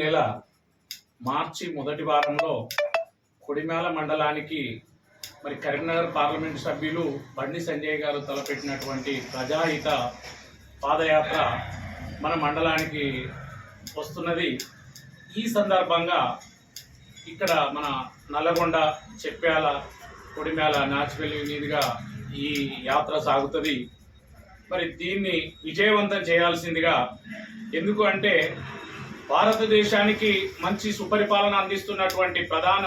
నెల మార్చి మొదటి వారంలో కొడిమేల మండలానికి మరి కరీంనగర్ పార్లమెంట్ సభ్యులు బండి సంజయ్ గారు తలపెట్టినటువంటి ప్రజాహిత పాదయాత్ర మన మండలానికి వస్తున్నది. ఈ సందర్భంగా ఇక్కడ మన నల్లగొండ చెప్పాల కొడిమేళ నాచిపల్లి మీదుగా ఈ యాత్ర సాగుతుంది. మరి దీన్ని విజయవంతం చేయాల్సిందిగా ఎందుకు అంటే భారతదేశానికి మంచి సుపరిపాలన అందిస్తున్నటువంటి ప్రధాన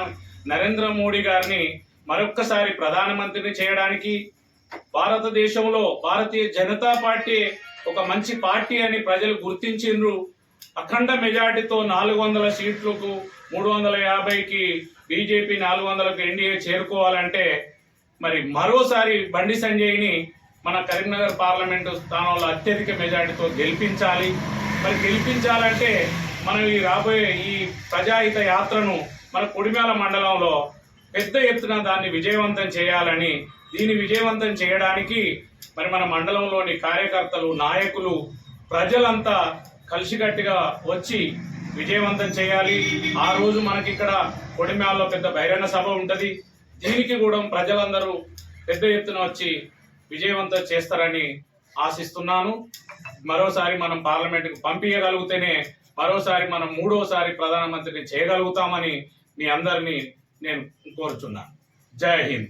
నరేంద్ర మోడీ గారిని మరొక్కసారి ప్రధానమంత్రిని చేయడానికి భారతదేశంలో భారతీయ జనతా పార్టీ ఒక మంచి పార్టీ అని ప్రజలు గుర్తించిండ్రు. అఖండ మెజార్టీతో నాలుగు వందల సీట్లకు మూడు వందల యాభైకి బీజేపీ నాలుగు వందలకు ఎన్డీఏ చేరుకోవాలంటే మరి మరోసారి బండి సంజయ్ని మన కరీంనగర్ పార్లమెంటు స్థానంలో అత్యధిక మెజార్టీతో గెలిపించాలి. మరి గెలిపించాలంటే మనం ఈ రాబోయే ఈ ప్రజాహిత యాత్రను మన కొడిమేల మండలంలో పెద్ద ఎత్తున దాన్ని విజయవంతం చేయాలని దీన్ని విజయవంతం చేయడానికి మరి మన మండలంలోని కార్యకర్తలు నాయకులు ప్రజలంతా కలిసికట్టుగా వచ్చి విజయవంతం చేయాలి. ఆ రోజు మనకి ఇక్కడ కొడిమేలలో పెద్ద బహిరంగ సభ ఉంటుంది. దీనికి కూడా ప్రజలందరూ పెద్ద ఎత్తున వచ్చి విజయవంతం చేస్తారని ఆశిస్తున్నాను. మరోసారి మనం పార్లమెంటుకు పంపించగలిగితేనే మరోసారి మనం మూడోసారి ప్రధానమంత్రిని చేయగలుగుతామని మీ అందరినీ నేను కోరుచున్నాను జై హింద్.